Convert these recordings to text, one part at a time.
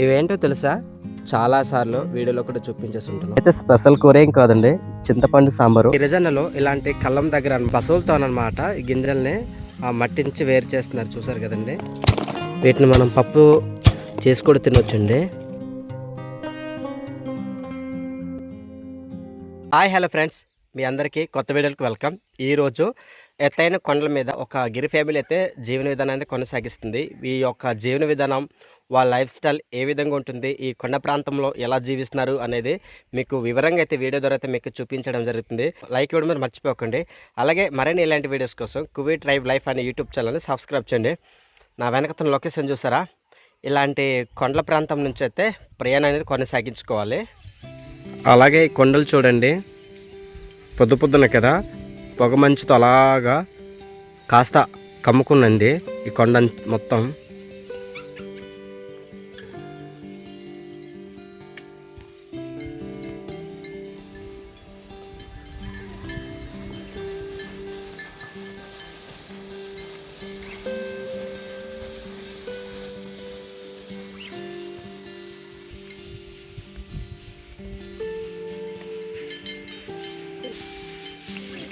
ఇవేంటో తెలుసా? చాలా సార్లు వీడియోలో కూడా చూపించేసి ఉంటున్నాం అయితే స్పెషల్ కూర ఏం కాదండి చింతపండు సాంబారు. గిరిజనులు ఇలాంటి కళ్ళం దగ్గర పశువులతో అనమాట ఈ గింజల్ని ఆ మట్టి నుంచి వేరు చేస్తున్నారు. చూసారు కదండి? వీటిని మనం పప్పు చేసి కూడా తినొచ్చండి. Hi hello friends. మీ అందరికీ కొత్త వీడియోకి వెల్కమ్. ఈరోజు ఎత్తైన కొండల మీద ఒక గిరి ఫ్యామిలీ అయితే జీవన విధానాన్ని కొనసాగిస్తుంది. ఈ యొక్క జీవన విధానం వాళ్ళ లైఫ్ స్టైల్ ఏ విధంగా ఉంటుంది ఈ కొండ ప్రాంతంలో ఎలా జీవిస్తున్నారు అనేది మీకు వివరంగా అయితే వీడియో ద్వారా అయితే మీకు చూపించడం జరుగుతుంది. లైక్ ఇవ్వడం మీరు మర్చిపోకండి. అలాగే మరిన్ని ఇలాంటి వీడియోస్ కోసం కువీ ట్రైబ్ లైఫ్ అనే యూట్యూబ్ ఛానల్ని సబ్స్క్రైబ్ చేయండి. నా వెనకతన లొకేషన్ చూసారా? ఇలాంటి కొండల ప్రాంతం నుంచి అయితే ప్రయాణం అనేది కొనసాగించుకోవాలి. అలాగే ఈ కొండలు చూడండి. పొద్దు పొద్దున కదా పొగ మంచుతో అలాగా కాస్త కమ్ముకున్నది ఈ కొండ మొత్తం.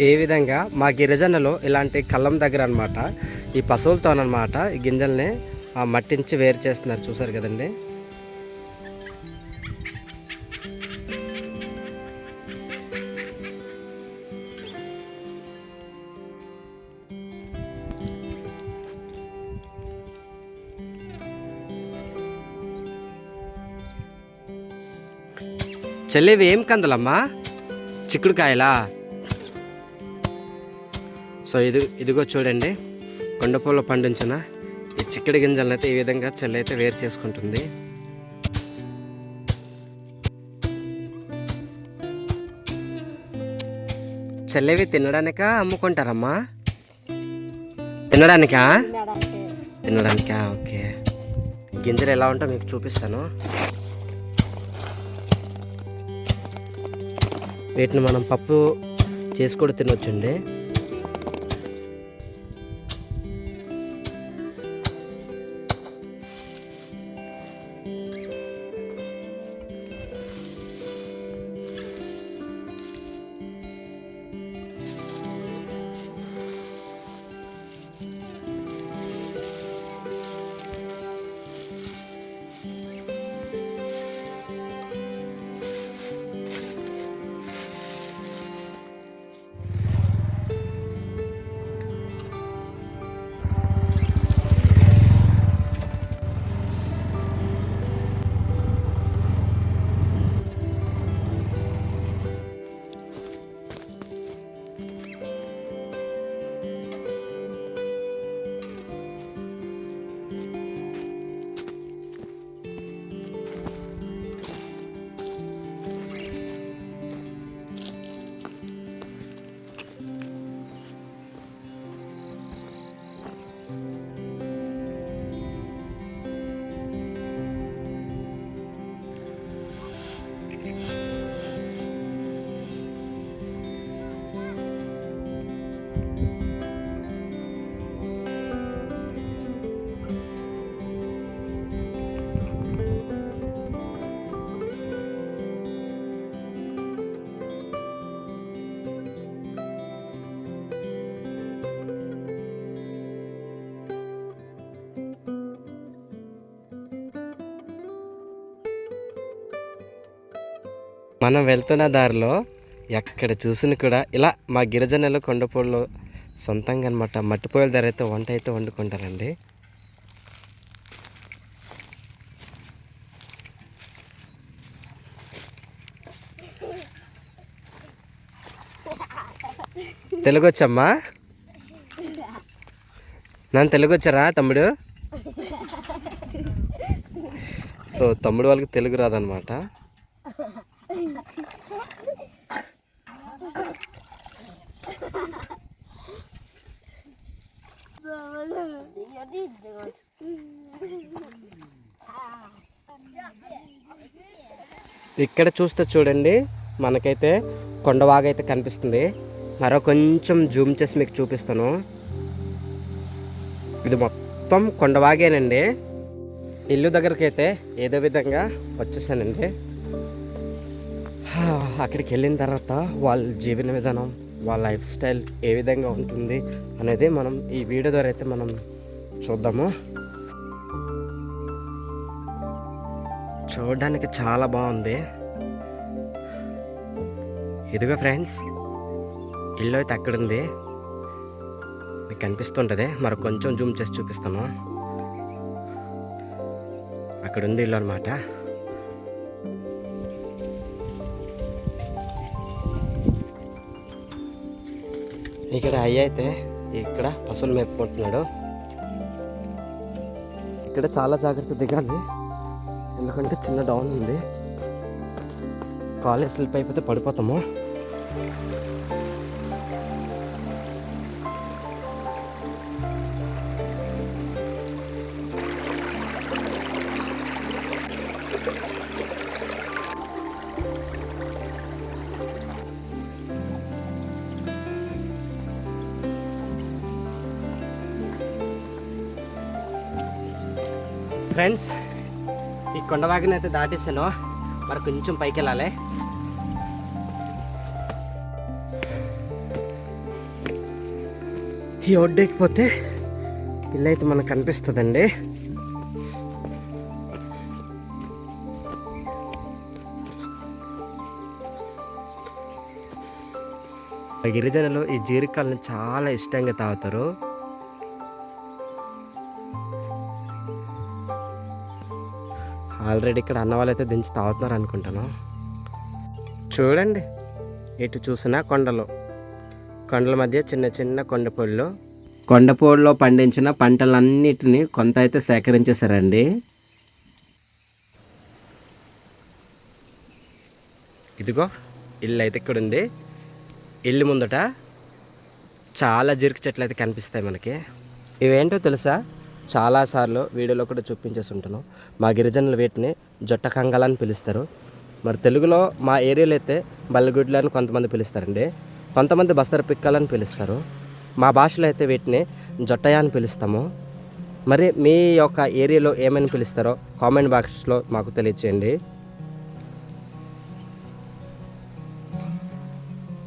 ఏ విధంగా మా గిరిజనలో ఇలాంటి కళ్ళం దగ్గర అనమాట ఈ పశువులతోనమాట ఈ గింజల్ని ఆ మట్టించి వేరు చేస్తున్నారు చూసారు కదండి. చెల్లివి ఏం కందలమ్మా? చిక్కుడుకాయలా? సో ఇది ఇదిగో చూడండి కొండపూలు పండించిన ఈ చిక్కడి గింజలను అయితే ఈ విధంగా చెల్లి అయితే వేరు చేసుకుంటుంది. చెల్లెవి తినడానికా అమ్ముకుంటారమ్మా? తినడానికా? తినడానికా? ఓకే. గింజలు ఎలా ఉంటాయో మీకు చూపిస్తాను. వీటిని మనం పప్పు చేసి కూడా తినొచ్చండి. మనం వెళ్తున్న దారిలో ఎక్కడ చూసిన కూడా ఇలా మా గిరిజనులు కొండపూడిలో సొంతంగా అనమాట మట్టిపోయల ధర అయితే వంట అయితే వండుకుంటారండి. తెలుగు వచ్చమ్మా నన్ను తెలుగు వచ్చారా తమ్ముడు? సో తమ్ముడు వాళ్ళకి తెలుగు రాదనమాట. ఇక్కడ చూస్తే చూడండి మనకైతే కొండవాగ అయితే కనిపిస్తుంది. మరో కొంచెం జూమ్ చేసి మీకు చూపిస్తాను. ఇది మొత్తం కొండవాగేనండి ఇల్లు దగ్గరికి అయితే ఏదో విధంగా వచ్చేసానండి. అక్కడికి వెళ్ళిన తర్వాత వాళ్ళ జీవన విధానం వాళ్ళ లైఫ్ స్టైల్ ఏ విధంగా ఉంటుంది అనేది మనం ఈ వీడియో ద్వారా అయితే మనం చూద్దాము. చూడడానికి చాలా బాగుంది. ఇదిగో ఫ్రెండ్స్ ఇల్లు అయితే అక్కడుంది. మీకు కనిపిస్తుంటుంది మరి కొంచెం జూమ్ చేసి చూపిస్తాను. అక్కడ ఉంది ఇల్లు అనమాట ఇక్కడ అయ్య అయితే ఇక్కడ పశువులు మేపుకుంటున్నాడు. ఇక్కడ చాలా జాగ్రత్త దిగాలి. ఎందుకంటే చిన్న డౌన్ ఉంది. కాలేజ్ స్లిప్ అయిపోతే పడిపోతాము. ఫ్రెండ్స్ కొండవాగిని అయితే దాటేసాను. మరి కొంచెం పైకి వెళ్ళాలి ఈ ఒడ్డెక్కిపోతే ఇల్లు అయితే మనకు కనిపిస్తుందండి. గిరిజనులు ఈ జీరికాయలను చాలా ఇష్టంగా తాగుతారు. ఆల్రెడీ ఇక్కడ అన్న వాళ్ళు అయితే దించి తాగుతున్నారు అనుకుంటాను. చూడండి. ఎటు చూసినా కొండలు. కొండల మధ్య చిన్న చిన్న కొండపొళ్ళు కొండపొడిలో పండించిన పంటలన్నిటిని కొంత అయితే సేకరించేశారండి. ఇదిగో ఇల్లు అయితే ఇక్కడ ఉంది ఇల్లు ముందట చాలా జిరుకు చెట్లు అయితే కనిపిస్తాయి మనకి. ఇవేంటో తెలుసా? చాలాసార్లు వీడియోలో కూడా చూపించేసి ఉంటాను మా గిరిజనులు వీటిని జొట్ట కంగాలు అని పిలుస్తారు. మరి తెలుగులో మా ఏరియాలో అయితే బల్లగుడ్లు అని కొంతమంది పిలుస్తారండి. కొంతమంది బస్తర పిక్కలని పిలుస్తారు. మా భాషలో అయితే వీటిని జొట్టయ అని పిలుస్తాము. మరి మీ యొక్క ఏరియాలో ఏమని పిలుస్తారో కామెంట్ బాక్స్లో మాకు తెలియచేయండి.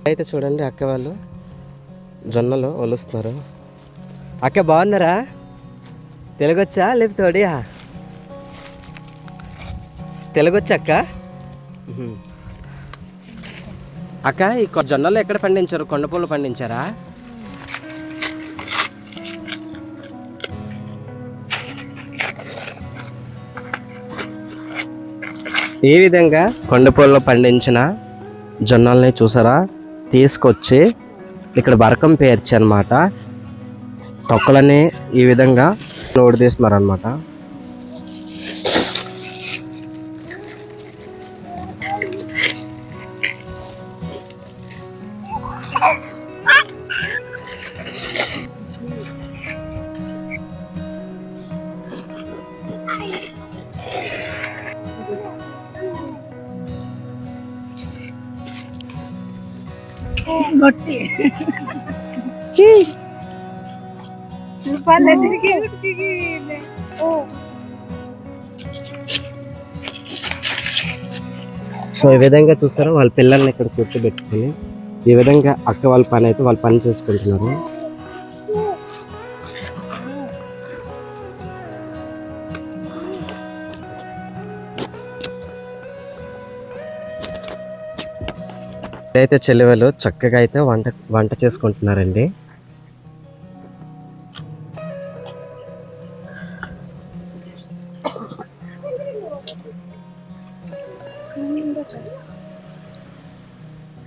అయితే చూడండి అక్క వాళ్ళు జొన్నలు ఒలుస్తున్నారు. అక్క బాగున్నారా? తెలుగొచ్చా? లేకపోతే ఒడియా తెలుగొచ్చా అక్క? అక్క ఈ జొన్నలు ఎక్కడ పండించారు? కొండపూలు పండించారా? ఈ విధంగా కొండపూలలో పండించిన జొన్నల్ని చూసారా? తీసుకొచ్చి ఇక్కడ బరకం పేర్చి అనమాట తొక్కలని ఈ విధంగా లోడ్ తీస్తున్నారు అనమాట గొట్టి సో ఈ విధంగా చూస్తారా వాళ్ళ పిల్లల్ని ఇక్కడ కూర్చోబెట్టుకొని ఈ విధంగా అక్క వాళ్ళ పని అయితే వాళ్ళు పని చేసుకుంటున్నారు. అయితే చెల్లెవలు చక్కగా అయితే వంట వంట చేసుకుంటున్నారండి.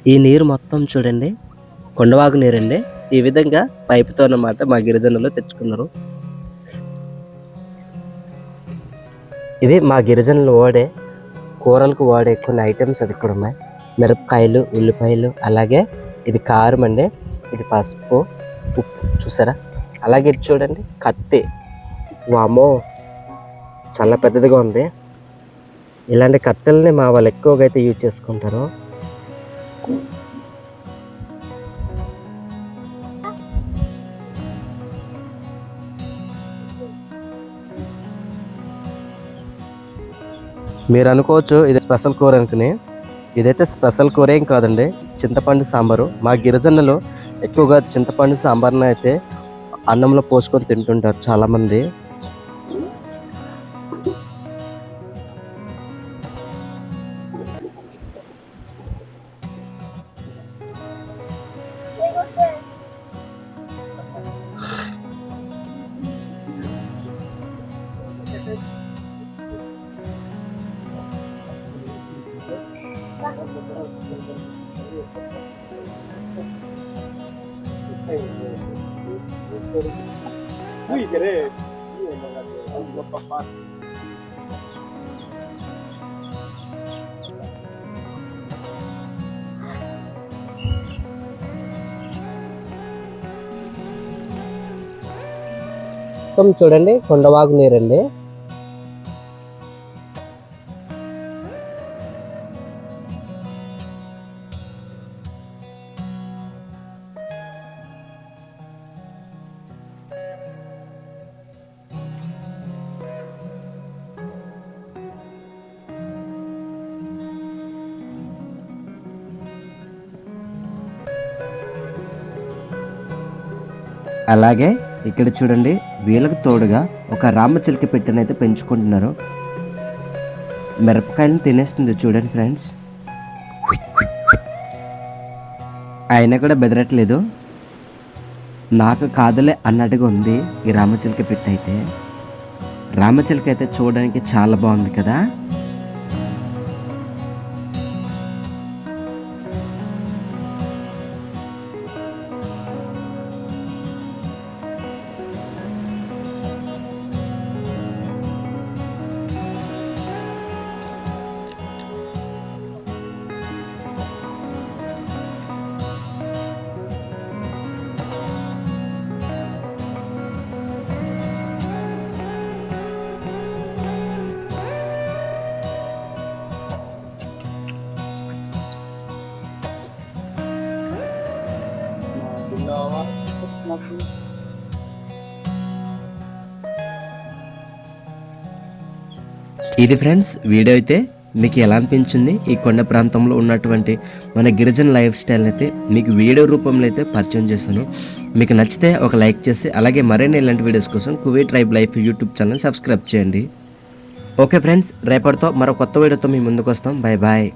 ఈ నీరు మొత్తం చూడండి. కొండవాగు నీరండి. ఈ విధంగా పైపుతో అన్నమాట మా గిరిజనులు తెచ్చుకున్నారు. ఇది మా గిరిజనులు వాడే కూరలకు వాడే కొన్ని ఐటమ్స్ అది ఇక్కడ ఉన్నాయి. మిరపకాయలు ఉల్లిపాయలు అలాగే ఇది కారం అండి. ఇది పసుపు ఉప్పు చూసారా? అలాగే ఇది చూడండి కత్తి. వామో చాలా పెద్దదిగా ఉంది. ఇలాంటి కత్తెల్ని మా వాళ్ళు ఎక్కువగా అయితే యూజ్ చేసుకుంటారు. మీరు అనుకోవచ్చు ఇది స్పెషల్ కూర అనుకుని. ఇదైతే స్పెషల్ కూర ఏం కాదండి చింతపండు సాంబారు. మా గిరిజనులు ఎక్కువగా చింతపండు సాంబార్ని అయితే అన్నంలో పోసుకొని తింటుంటారు చాలామంది. మొత్తం చూడండి కొండవాగు నీరండి అలాగే ఇక్కడ చూడండి వీళ్ళకి తోడుగా ఒక రామచిలుక పెట్టెనైతే పెంచుకుంటున్నారు. మిరపకాయలను తినేస్తుంది చూడండి ఫ్రెండ్స్. అయినా కూడా బెదరట్లేదు. నాకు కాదులే అన్నట్టుగా ఉంది ఈ రామచిలుక పెట్టె అయితే. రామచిలుక అయితే చూడడానికి చాలా బాగుంది కదా. ఇది ఫ్రెండ్స్ వీడియో అయితే మీకు ఎలా అనిపించింది? ఈ కొండ ప్రాంతంలో ఉన్నటువంటి మన గిరిజన లైఫ్ స్టైల్ అయితే మీకు వీడియో రూపంలో అయితే పరిచయం చేశాను. మీకు నచ్చితే ఒక లైక్ చేసి అలాగే మరిన్ని ఇలాంటి వీడియోస్ కోసం Kuvi tribe life YouTube channel subscribe చేయండి. ఓకే ఫ్రెండ్స్ రేపటితో మరో కొత్త వీడియోతో మీ ముందుకు వస్తాం. Bye bye.